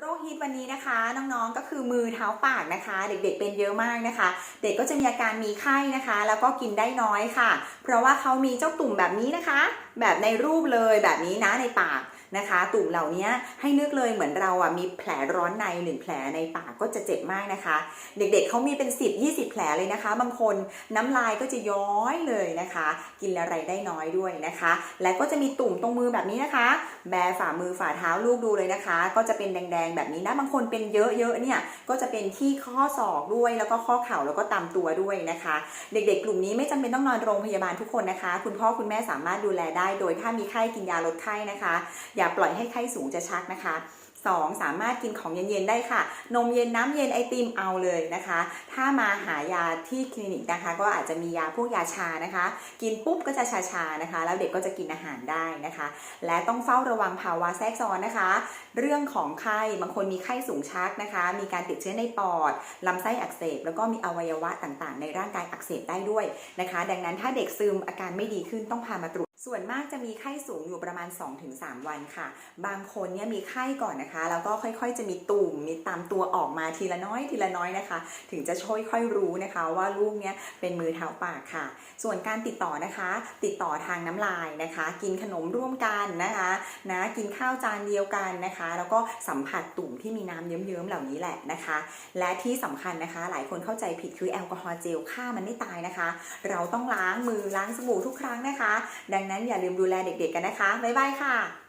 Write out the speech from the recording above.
โรคฮิตวันนี้นะคะน้องๆก็คือมือเท้าปากนะคะ เด็กๆเป็นเยอะมากนะคะ เด็กก็จะมีอาการมีไข้นะคะ แล้วก็กินได้น้อยค่ะ เพราะว่าเขามีเจ้าตุ่มแบบนี้นะคะ แบบในรูปเลยแบบนี้นะในปากนะคะ ตุ่มเหล่านี้ให้นึกเลยเหมือนเราอะมีแผลร้อนในหนึ่งแผลในปากก็จะเจ็บมากนะคะ เด็กๆเขามีเป็น 10 20 แผลเลยนะคะ บางคนน้ำลายก็จะย้อยเลยนะคะ กินอะไรได้น้อยด้วยนะคะ และก็จะมีตุ่มตรงมือแบบนี้นะคะ แบฝ่ามือฝ่าเท้าลูกดูเลยนะคะ ก็จะเป็นแดงๆแบบนี้นะบางคนเป็นเยอะๆเนี่ยก็จะเป็นที่ข้อศอกด้วยแล้วก็ข้อเข่าแล้วก็ตามตัวด้วยนะคะ เด็กๆ กลุ่มนี้ไม่จำเป็นต้องนอนโรงพยาบาลทุกคนนะคะ คุณพ่อคุณแม่สามารถดูแลได้ โดยถ้ามีไข้กินยาลดไข้นะคะอย่าปล่อยให้ไข้สูงจะชักนะคะ 2. สามารถกินของเย็นๆได้ค่ะ นมเย็นน้ำเย็นไอติมเอาเลยนะคะ ถ้ามาหายาที่คลินิกนะคะ ก็อาจจะมียาพวกยาชานะคะ กินปุ๊บก็จะชาๆนะคะ แล้วเด็กก็จะกินอาหารได้นะคะ และต้องเฝ้าระวังภาวะแทรกซ้อนนะคะ เรื่องของไข้บางคนมีไข้สูงชักนะคะ มีการติดเชื้อในปอดลำไส้อักเสบ แล้วก็มีอวัยวะต่างๆ ในร่างกายอักเสบได้ด้วยนะคะ ดังนั้นถ้าเด็กซึมอาการไม่ดีขึ้นต้องพามาตรวจ ส่วนมากจะมีไข้สูงอยู่ประมาณ 2-3 วันค่ะ บางคนเนี่ยมีไข้ก่อนนะคะ แล้วก็ค่อยๆ จะมีตุ่ม มีตามตัวออกมาทีละน้อยทีละน้อยนะคะ ถึงจะช่วยค่อยรู้นะคะว่าลูกเนี่ยเป็นมือเท้าปากค่ะ ส่วนการติดต่อนะคะ ติดต่อทางน้ำลายนะคะ กินขนมร่วมกันนะคะนะกินข้าวจานเดียวกันนะคะ แล้วก็สัมผัสตุ่มที่มีน้ำเยิ้มๆเหล่านี้แหละนะคะ และที่สำคัญนะคะ หลายคนเข้าใจผิดคือแอลกอฮอล์เจลฆ่ามันไม่ตายนะคะ เราต้องล้างมือล้างสบู่ทุกครั้งนะคะ ดังนั้นนั้นอย่าลืมดูแลเด็กๆกันนะคะ บ๊ายบายค่ะ